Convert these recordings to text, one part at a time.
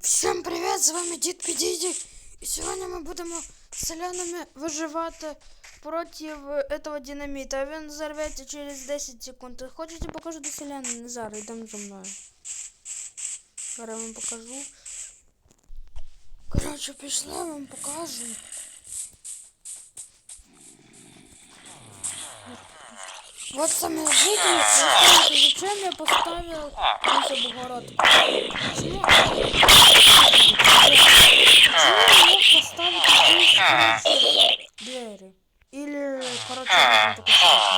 Всем привет, з вами Дід Підійді. І сьогодні ми будемо з селянами виживати проти этого динаміта. А він взорветься через 10 секунд. Хочете покажу до селян? Не зараз, йдемо за мною. Зараз я вам покажу. Коротше, пішли, я вам покажу. Вот сами жители, зачем я поставил здесь обгородку? Почему? Почему я мог поставить здесь двери? Или, короче, вот такой штуку.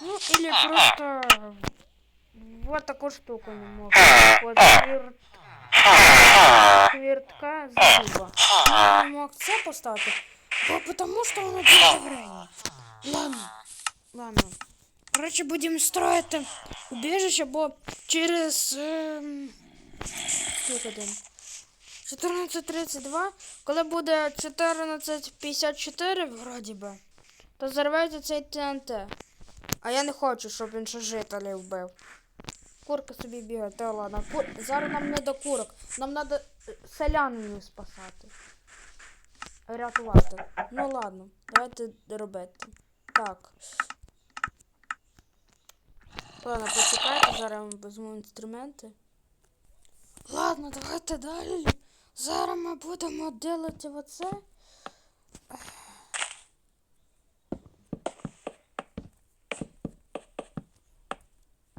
Ну, или просто вот такую штуку не мог. Вот свер- свертка зуба. Я не мог це поставити, бо потому что воно дуже время. Ладно. Ладно. Короче, будем строить убежище, бо через ем, скільки там? 14.32, коли буде 14.54, вроді би, то зарветься цей ТНТ. А я не хочу, щоб він ще жителів вбив. Курка собі бігає, та ладно. Кур... Зараз нам не до курок. Нам треба селянину спасати. Рятувати. Ну ладно, давайте робити. Так. Ладно, почекайте, зараз я візьму інструменти. Ладно, давайте далі. Зараз ми будемо робити оце.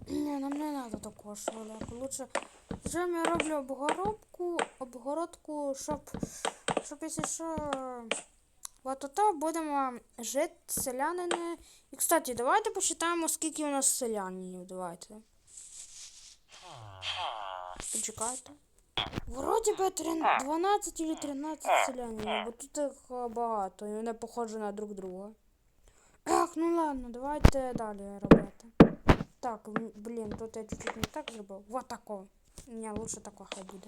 Ні, нам не треба такого шваляку. Лучше вже я роблю обгородку, обгородку, щоб, щоб якщо що, от тут будемо жити селянини. І, кстати, давайте посчитаємо, скільки у нас селянинів, давайте. Почекайте. Вроді би 12 или 13 селянинів, бо тут їх багато, і вони похожі на друг друга. Ах, ну ладно, давайте далі робити. Так, блін, тут я чуть-чуть не так зробив. Вот тако. Ні, лучше тако хай буде.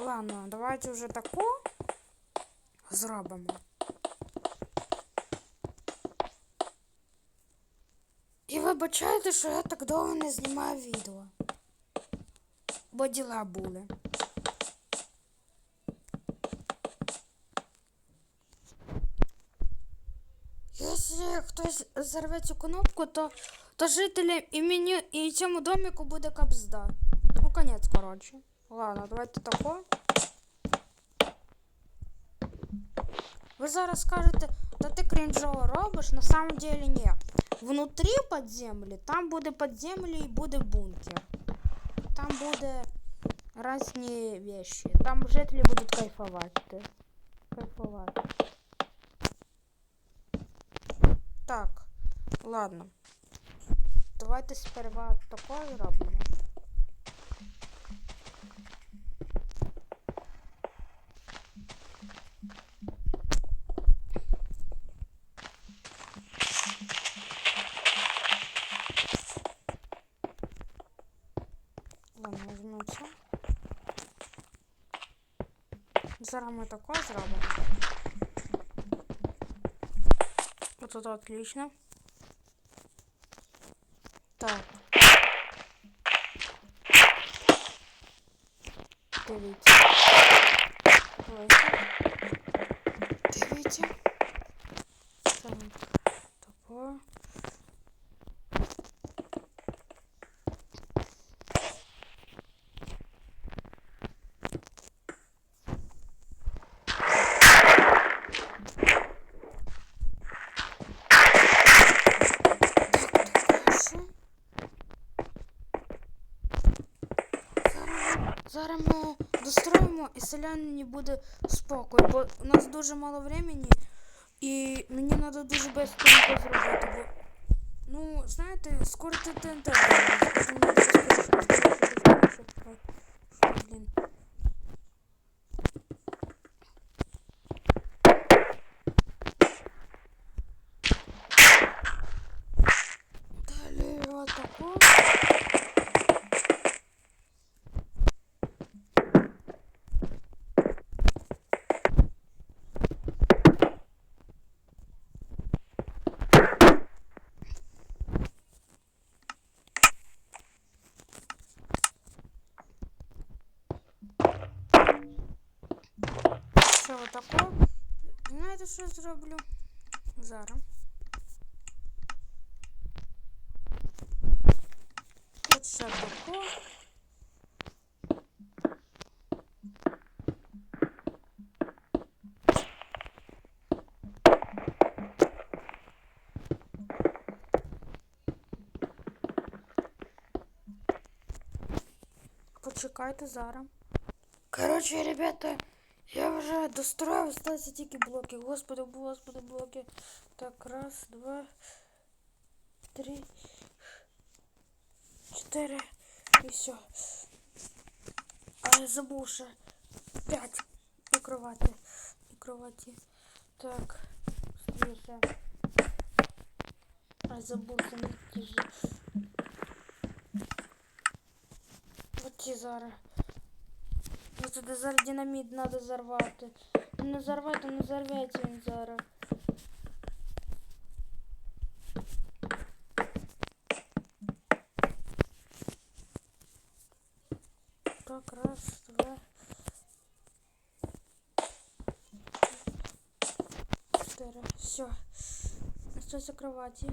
Ладно, давайте вже тако зробимо. вибачайте, що я так довго не знімаю відео. Бо діла були. Якщо хтось зарве цю кнопку, то, то жителям і мені і цьому домику буде капзда. Ну, конець, коротше. Ладно, давайте тако. Ви зараз скажете, да ти крінжово робиш, на самом деле ні. Внутрі подземлі, там буде подземлі і буде бункер. Там буде різні вещи. Там жителі будуть кайфувати. Кайфувати. Так, ладно. Давайте сперва такое зробимо. Зараз ми таке. Вот это отлично. Так. Дивіться. Дивіться. Зараз- Зараз ми достроїмо і селянині буде спокій, бо у нас дуже мало времени і мені треба дуже швидко зробити. Бо, ну, знаєте, скоро ти ТНТ буде, тому треба скоріше, скоріше, скоріше. Ой, Блін. Отако. Знаєте, що я зроблю? Зараз. От ще тако. Почекайте зараз. Короче, ребята, я вже достроїв, осталися тільки блоки. Господи, господи, блоки. Так, раз, два, три, чотири і все. А я забув ще п'ять і кровати. І кроваті. Так, ще. А забув самі ті ж. От ті зараз. Зараз динаміт треба зарвати. Не зарвати, не зарветься він зараз. Так, раз, два. Чотири. Все. Остается кровати.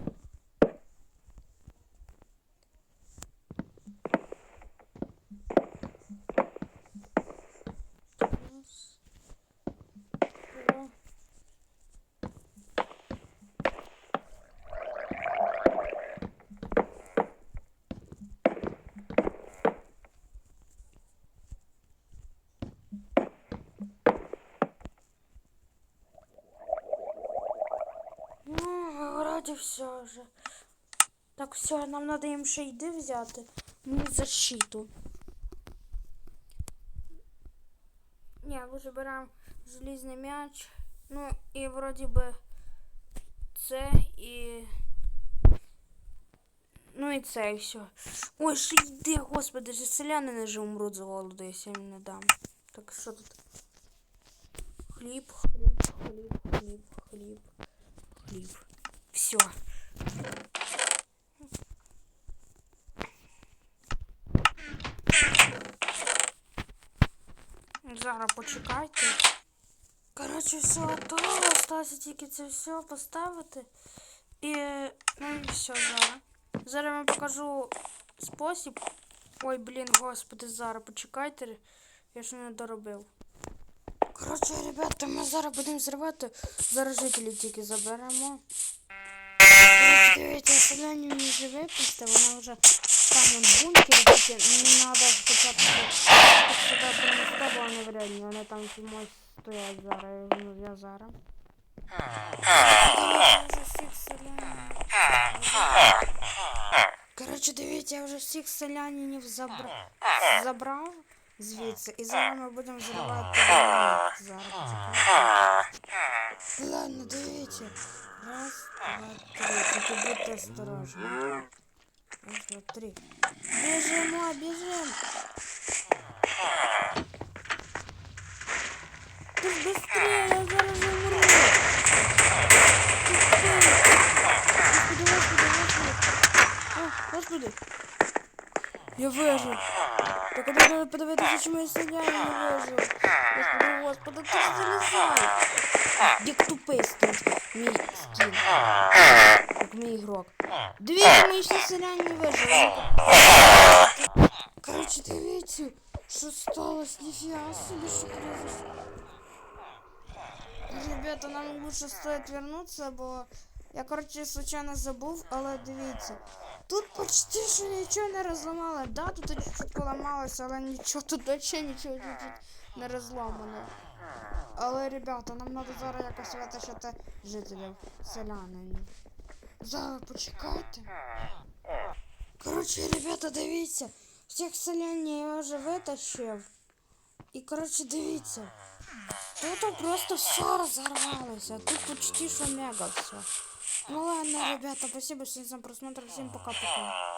Вроде все вже. Так, все, нам треба їм ще йди взяти. Ну, защиту. Вже беремо желізний м'яч. Ну, і вроді би це і. Ну і це і все. Ой, ще йди, господи, же селяни не ж умруть з голоду, якщо їм не дам. Так що тут? Хліб, хліб, хліб, хліб, хліб, хліб. Все. Зараз почекайте. Коротше, все готово. Осталося тільки це все поставити. І ну і все зараз. Зараз я вам покажу спосіб. Ой, блін, господи, зараз почекайте. Я ж не доробив. Коротше, ребята, ми зараз будемо зривати. Зараз жителі тільки заберемо. Коротше, дивіться, селяні не живе просто, вона вже там вон бункер, тільки треба спочатку так сюди принести, бо вони вредні, вони там чомусь стоять зараз, ну я зараз. Коротше, вже всіх селянів. Коротше, дивіться, я вже всіх селянинів забрав, забрав звідси, і зараз ми будемо зривати динаміт. Зараз почекайте. Ладно, дивіться. Раз, два, три. Тільки будьте осторожні. Раз, два, три. Біжимо, біжимо. Ти ж быстрее, я зараз умру. Господи, господи, господи. О, господи. Я вижив. Так а треба подивитися, чому я селяни не вижив. Господи, господи, ти ж залізай. Як тупий стоїть мій скін. Як мій ігрок. Дивіться, мої всі селяни не вижили. Коротше, дивіться, що сталося. Ніфіга собі, що произошло. Ребята, нам лучше стоит вернуться, бо я, короче, случайно забув, але дивіться. Тут почти що нічого не розламали. Да, тут чуть-чуть поламалося, але нічого, тут взагалі нічого чуть-чуть не розламано. Але, ребята, нам треба зараз якось витащити жителів селянин. Зараз почекайте. Коротше, ребята, дивіться. Всіх селянів я вже витащив. І, коротше, дивіться. Тут просто все разорвалось, а тут почти что мега все. Ну ладно, ребята, спасибо всем за просмотр, всем пока-пока.